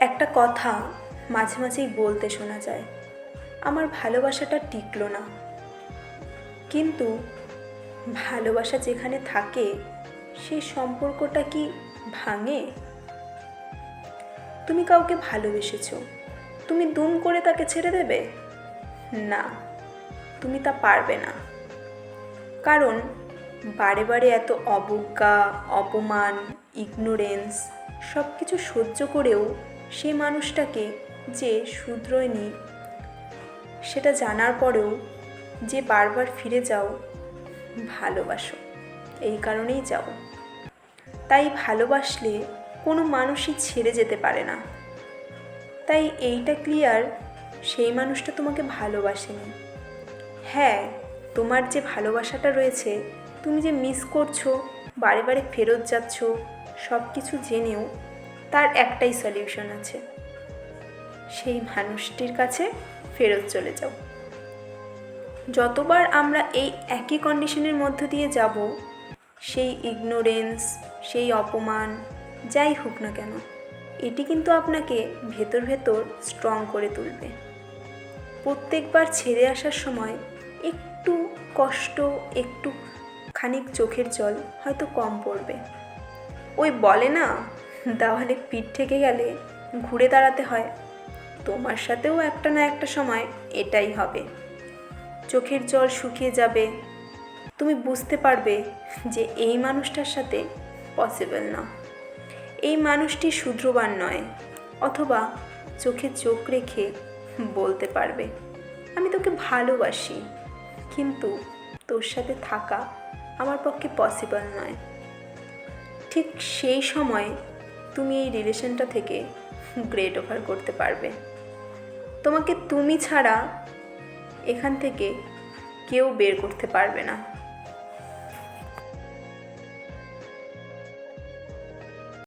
একটা কথা মাঝে মাঝেই বলতে শোনা যায়। আমার ভালোবাসাটা টিকলো না। কিন্তু ভালোবাসা যেখানে থাকে সেই সম্পর্কটা কি ভাঙে? তুমি কাউকে ভালোবেসেছ? তুমি দুম করে তাকে ছেড়ে দেবে? না, তুমি তা পারবে না। কারণ বারে বারে এত অবজ্ঞা, অপমান ইগনোরেন্স সব কিছু সহ্য করেও সেই মানুষটাকে যে শুধরোয়নি সেটা জানার পরেও যে বারবার ফিরে যাও, ভালোবাসো। এই কারণেই যাও। তাই ভালোবাসলে কোনো মানুষই ছেড়ে যেতে পারে না। তাই এইটা ক্লিয়ার, সেই মানুষটা তোমাকে ভালোবাসেনি। হ্যাঁ তোমার যে ভালোবাসাটা রয়েছে, তুমি যে মিস করছ, বারে বারে ফেরত যাচ্ছ সব কিছু জেনেও তার একটাই সলিউশন আছে। সেই মানুষটির কাছে ফেরত চলে যাও। যতবার আমরা এই একই কন্ডিশনের মধ্য দিয়ে যাব, সেই ইগনোরেন্স সেই অপমান, যাই হোক না কেন, এটি কিন্তু আপনাকে ভেতর ভেতর স্ট্রং করে তুলবে। প্রত্যেকবার ছেড়ে আসার সময় একটু কষ্ট, একটু খানিক চোখের জল হয়তো কম পড়বে। ওই বলে না দেওয়ালে পিঠ থেকে গেলে ঘুরে দাঁড়াতে হয়। তোমার সাথেও একটা না একটা সময় এটাই হবে। চোখের জল শুকিয়ে যাবে। তুমি বুঝতে পারবে যে এই মানুষটার সাথে পসিবল না। এই মানুষটি শুদ্রবান নয়, অথবা চোখে চোখ রেখে বলতে পারবে, আমি তোকে ভালোবাসি, কিন্তু তোর সাথে থাকা আমার পক্ষে পসিবল নয়। ঠিক সেই সময় তুমি এই রিলেশনটা থেকে গ্রেট ওভার করতে পারবে। তোমাকে তুমি ছাড়া এখান থেকে কেউ বের করতে পারবে না।